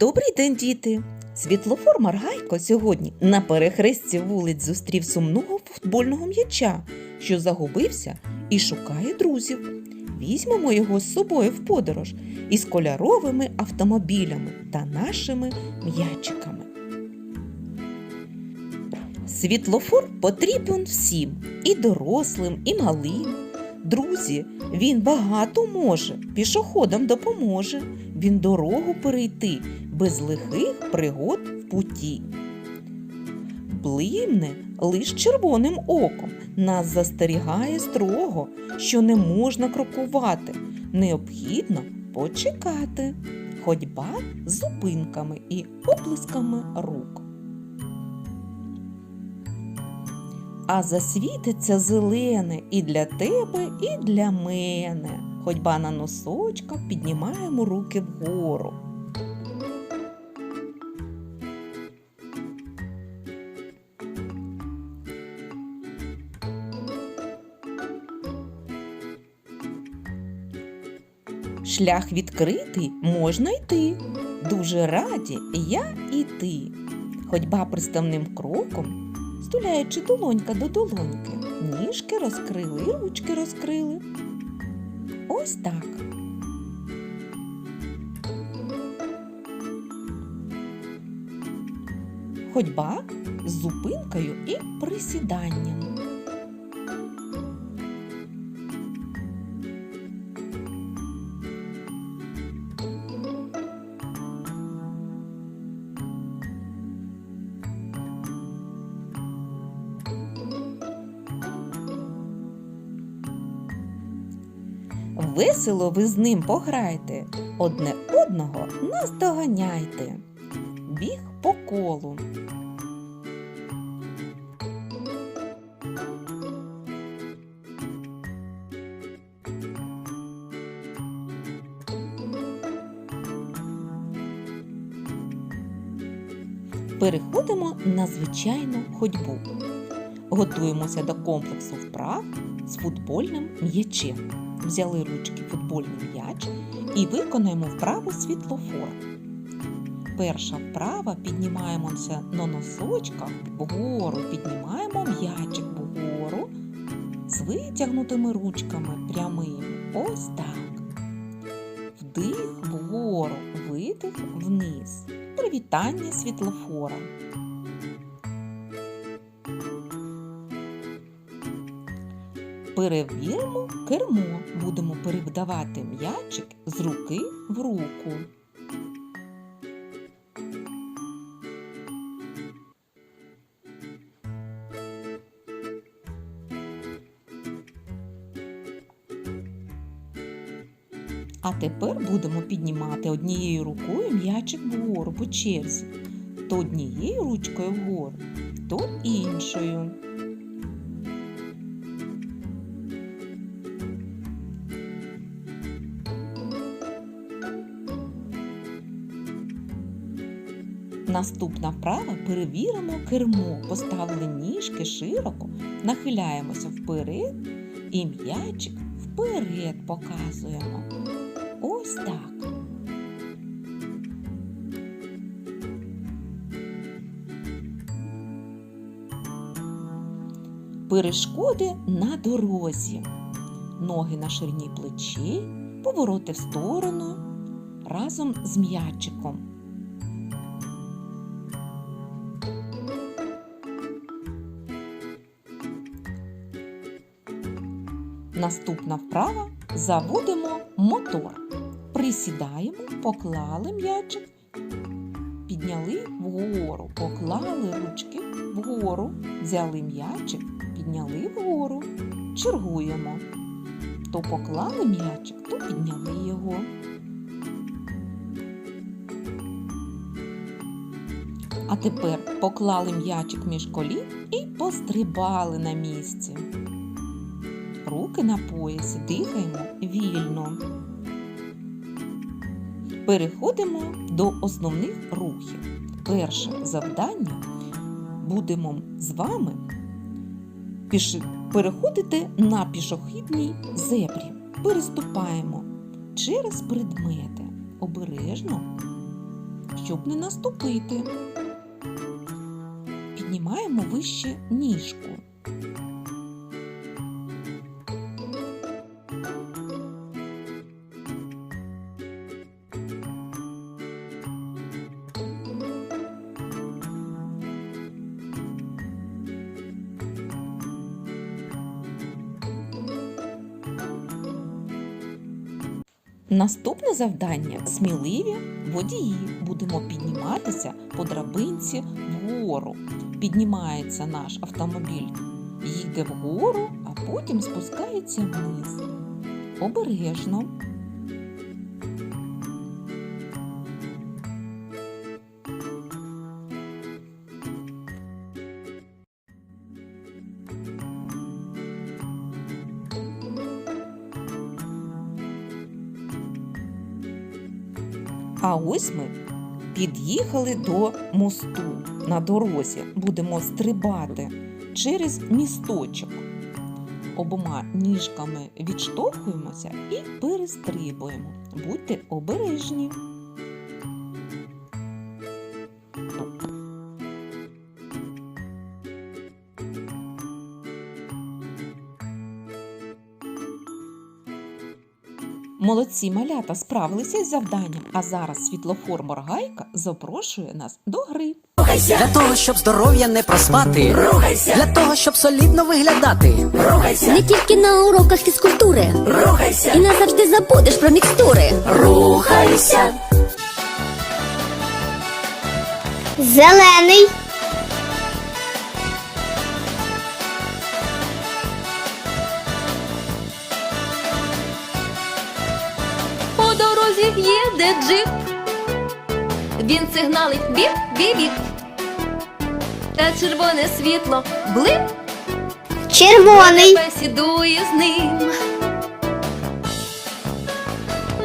Добрий день, діти! Світлофор Маргайко сьогодні на перехресті вулиць зустрів сумного футбольного м'яча, що загубився і шукає друзів. Візьмемо його з собою в подорож із кольоровими автомобілями та нашими м'ячиками. Світлофор потрібен всім і дорослим, і малим. Друзі, він багато може, пішоходам допоможе. Він дорогу перейти без лихих пригод в путі. Блимне лиш червоним оком, нас застерігає строго, що не можна крокувати, необхідно почекати. Ходьба з зупинками і оплесками рук. А засвітиться зелене і для тебе, і для мене. Ходьба на носочках, піднімаємо руки вгору. Шлях відкритий можна йти. Дуже раді я і ти. Ходьба приставним кроком, стуляючи долонька до долоньки, ніжки розкрили і ручки розкрили. Ось так. Ходьба з зупинкою і присіданням. Весело ви з ним пограйте, одне одного наздоганяйте. Біг по колу. Переходимо на звичайну ходьбу. Готуємося до комплексу вправ з футбольним м'ячем. Взяли ручки футбольний м'яч і виконаємо вправу світлофор. Перша вправа піднімаємося на носочках вгору, піднімаємо м'ячик вгору з витягнутими ручками прямими. Ось так. Вдих вгору, видих вниз. Привітання світлофора. Перевіримо кермо. Будемо передавати м'ячик з руки в руку. А тепер будемо піднімати однією рукою м'ячик вгору по черзі. То однією ручкою вгору, то іншою. Наступна вправа перевіримо кермо, поставили ніжки широко, нахиляємося вперед і м'ячик вперед показуємо. Ось так. Перешкоди на дорозі. Ноги на ширині плечей, повороти в сторону разом з м'ячиком. Наступна вправа заводимо мотор. Присідаємо, поклали м'ячик, підняли вгору, поклали ручки вгору, взяли м'ячик, підняли вгору, чергуємо. То поклали м'ячик, то підняли його. А тепер поклали м'ячик між колін і пострибали на місці. Руки на поясі дихаємо вільно. Переходимо до основних рухів. Перше завдання будемо з вами переходити на пішохідній зебрі. Переступаємо через предмети. Обережно щоб не наступити. Піднімаємо вище ніжку. Наступне завдання сміливі водії. Будемо підніматися по драбинці вгору. Піднімається наш автомобіль, їде вгору, а потім спускається вниз. Обережно. А ось ми під'їхали до мосту на дорозі. Будемо стрибати через місточок. Обома ніжками відштовхуємося і перестрибуємо. Будьте обережні. Молодці малята справилися із завданням, а зараз світлофор Моргайка запрошує нас до гри. Рухайся! Для того, щоб здоров'я не проспати. Рухайся. Для того, щоб солідно виглядати. Рухайся. Не тільки на уроках фізкультури. Рухайся. І назавжди забудеш про мікстури. Рухайся. Зелений. Їде джип. Він сигналить біп, біп, біп. Та червоне світло блип Червоний. бесідує з ним.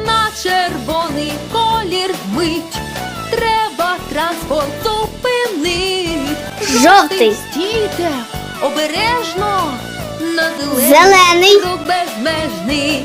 На червоний колір мить. Треба транспорт зупинить. Жовтий. Стійте, обережно. На зелений Зелений. безмежний.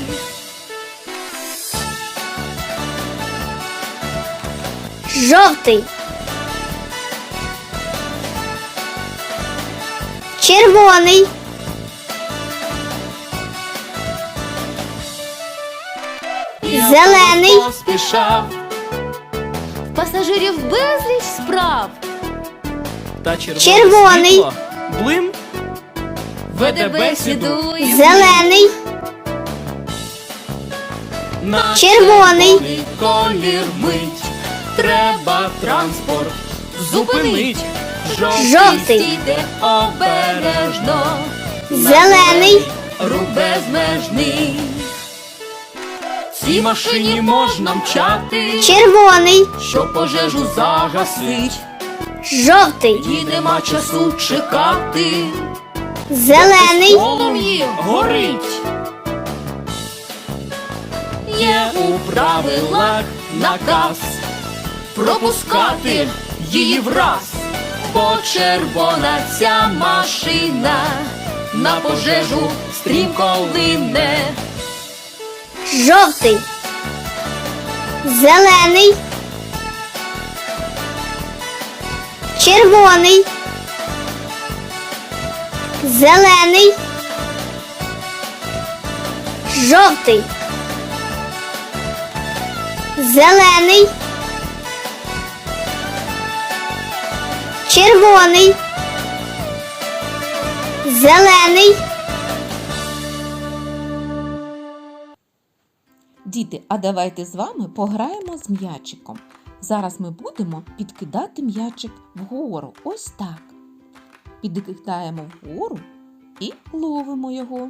Жовтий. Червоний. Зелений. Поспішав. Пасажирів безліч справ. Та червоне Червоний. світло блим. Веде бесіду із Зелений. на Червоний. колір мить. Треба транспорт зупинить. Жовтий. Стійте обережно. Зелений. Рух безмежний. Цій машині можна мчати, Червоний. щоб пожежу загасить. Жовтий. І нема часу чекати. Зелений. Полум'ї горить. Є у правилах наказ пропускати її враз, бо червона ця машина на пожежу стрімко лине. Жовтий. Зелений. Червоний. Зелений. Жовтий. Зелений. Червоний. Зелений. Діти, а давайте з вами пограємо з м'ячиком. Зараз ми будемо підкидати м'ячик вгору. Ось так. Підкидаємо вгору і ловимо його.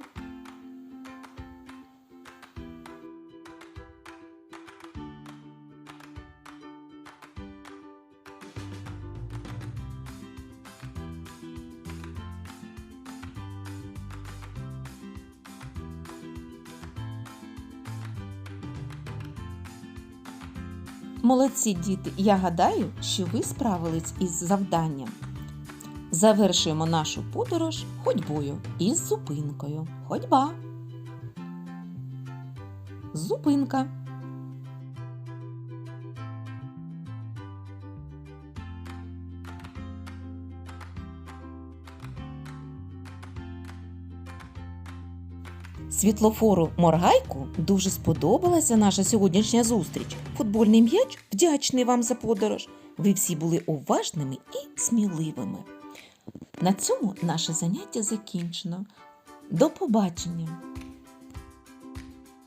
Молодці діти, я гадаю, що ви справились із завданням. Завершуємо нашу подорож ходьбою із зупинкою. Ходьба. Зупинка. Світлофору Моргайку дуже сподобалася наша сьогоднішня зустріч. Футбольний м'яч вдячний вам за подорож. Ви всі були уважними і сміливими. На цьому наше заняття закінчено. До побачення!